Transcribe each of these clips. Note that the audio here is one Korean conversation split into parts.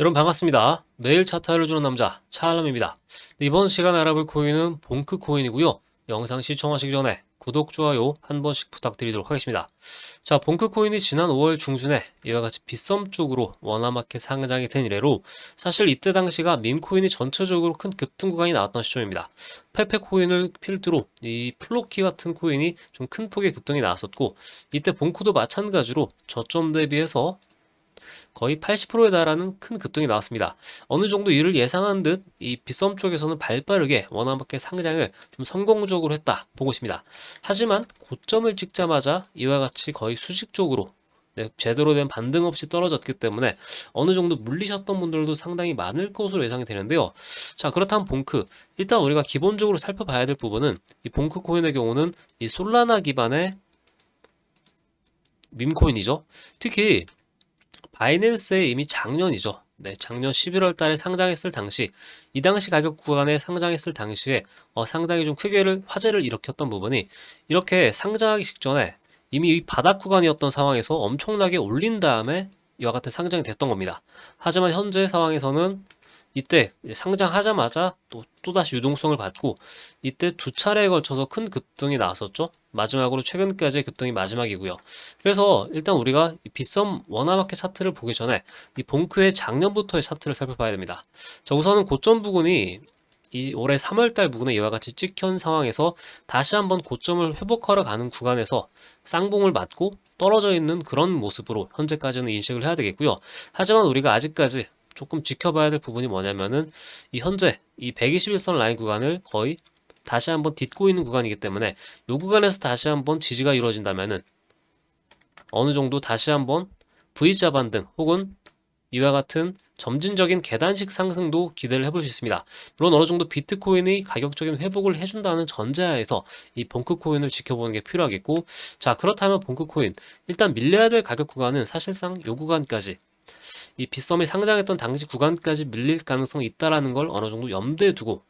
여러분 반갑습니다. 매일 차트를 주는 남자 차알람입니다. 이번 시간 알아볼 코인은 봉크 코인이고요. 영상 시청하시기 전에 구독, 좋아요 한 번씩 부탁드리도록 하겠습니다. 자, 봉크 코인이 지난 5월 중순에 이와 같이 빗썸 쪽으로 원화마켓 상장이 된 이래로 사실 이때 당시가 밈코인이 전체적으로 큰 급등 구간이 나왔던 시점입니다. 페페 코인을 필두로 이 플로키 같은 코인이 좀 큰 폭의 급등이 나왔었고 이때 봉크도 마찬가지로 저점 대비해서 거의 80%에 달하는 큰 급등이 나왔습니다. 어느 정도 이를 예상한 듯 이 빗썸 쪽에서는 발빠르게 원화마켓 상장을 좀 성공적으로 했다 보고 있습니다. 하지만 고점을 찍자마자 이와 같이 거의 수직적으로 네, 제대로 된 반등 없이 떨어졌기 때문에 어느 정도 물리셨던 분들도 상당히 많을 것으로 예상이 되는데요. 자, 그렇다면 봉크. 일단 우리가 기본적으로 살펴봐야 될 부분은 이 봉크 코인의 경우는 이 솔라나 기반의 밈코인이죠. 특히 바이낸스에 이미 작년이죠. 네, 작년 11월 달에 상장했을 당시, 이 당시 가격 구간에 상장했을 당시에 어, 상당히 좀 크게 화제를 일으켰던 부분이 이렇게 상장하기 직전에 이미 이 바닥 구간이었던 상황에서 엄청나게 올린 다음에 이와 같은 상장이 됐던 겁니다. 하지만 현재 상황에서는 이때 상장하자마자 또, 또다시 유동성을 받고 이때 두 차례에 걸쳐서 큰 급등이 나왔었죠. 마지막으로 최근까지의 급등이 마지막이고요. 그래서 일단 우리가 이 빗썸 원화마켓 차트를 보기 전에 이 봉크의 작년부터의 차트를 살펴봐야 됩니다. 자, 우선은 고점 부근이 이 올해 3월달 부근에 이와 같이 찍힌 상황에서 다시 한번 고점을 회복하러 가는 구간에서 쌍봉을 맞고 떨어져 있는 그런 모습으로 현재까지는 인식을 해야 되겠고요. 하지만 우리가 아직까지 조금 지켜봐야 될 부분이 뭐냐면은 이 현재 이 121선 라인 구간을 거의 다시 한번 딛고 있는 구간이기 때문에 이 구간에서 다시 한번 지지가 이루어진다면은 어느 정도 다시 한번 V자 반등 혹은 이와 같은 점진적인 계단식 상승도 기대를 해볼 수 있습니다. 물론 어느 정도 비트코인이 가격적인 회복을 해준다는 전제하에서 이 봉크코인을 지켜보는 게 필요하겠고 자 그렇다면 봉크코인 일단 밀려야 될 가격 구간은 사실상 요 구간까지 이 빗썸이 상장했던 당시 구간까지 밀릴 가능성이 있다라는 걸 어느 정도 염두에 두고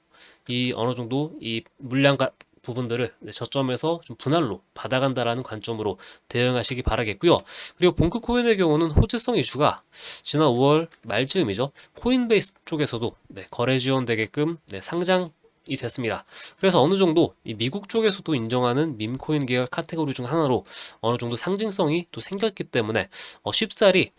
이 어느 정도 이 물량 부분들을 저점에서 좀 분할로 받아간다라는 관점으로 대응하시기 바라겠고요. 그리고 봉크 코인의 경우는 호재성 이슈가 지난 5월 말즈음이죠. 코인베이스 쪽에서도 네, 거래 지원되게끔 네, 상장 이 됐습니다. 그래서 어느 정도 이 미국 쪽에서도 인정하는 밈코인 계열 카테고리 중 하나로 어느 정도 상징성이 또 생겼기 때문에 어, 쉽사리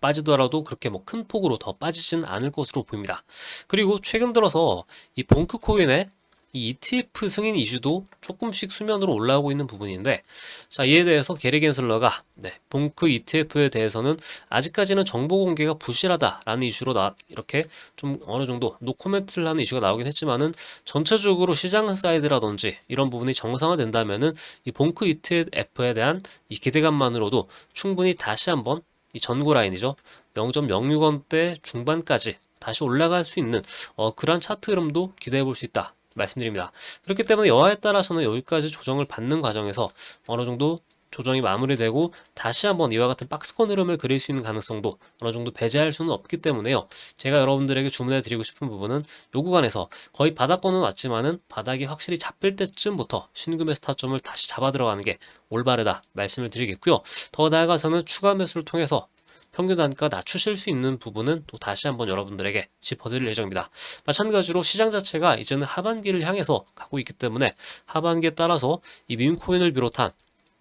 빠지더라도 그렇게 뭐 큰 폭으로 더 빠지진 않을 것으로 보입니다. 그리고 최근 들어서 이 봉크 코인의 이 ETF 승인 이슈도 조금씩 수면으로 올라오고 있는 부분인데 자 이에 대해서 게리 겐슬러가 네, 봉크 ETF에 대해서는 아직까지는 정보 공개가 부실하다라는 이슈로 나 이렇게 좀 어느 정도 노코멘트를 하는 이슈가 나오긴 했지만은 전체적으로 시장 사이드라든지 이런 부분이 정상화된다면은 이 봉크 ETF에 대한 이 기대감만으로도 충분히 다시 한번 이 전고 라인이죠. 0.06원대 중반까지 다시 올라갈 수 있는 어, 그런 차트 흐름도 기대해 볼 수 있다 말씀드립니다. 그렇기 때문에 여하에 따라서는 여기까지 조정을 받는 과정에서 어느 정도 조정이 마무리되고 다시 한번 이와 같은 박스권 흐름을 그릴 수 있는 가능성도 어느 정도 배제할 수는 없기 때문에요. 제가 여러분들에게 주문해 드리고 싶은 부분은 요 구간에서 거의 바닥권은 왔지만은 바닥이 확실히 잡힐 때쯤부터 신금의 스타점을 다시 잡아 들어가는 게 올바르다 말씀을 드리겠고요. 더 나아가서는 추가 매수를 통해서 평균 단가 낮추실 수 있는 부분은 또 다시 한번 여러분들에게 짚어드릴 예정입니다. 마찬가지로 시장 자체가 이제는 하반기를 향해서 가고 있기 때문에 하반기에 따라서 이 밈코인을 비롯한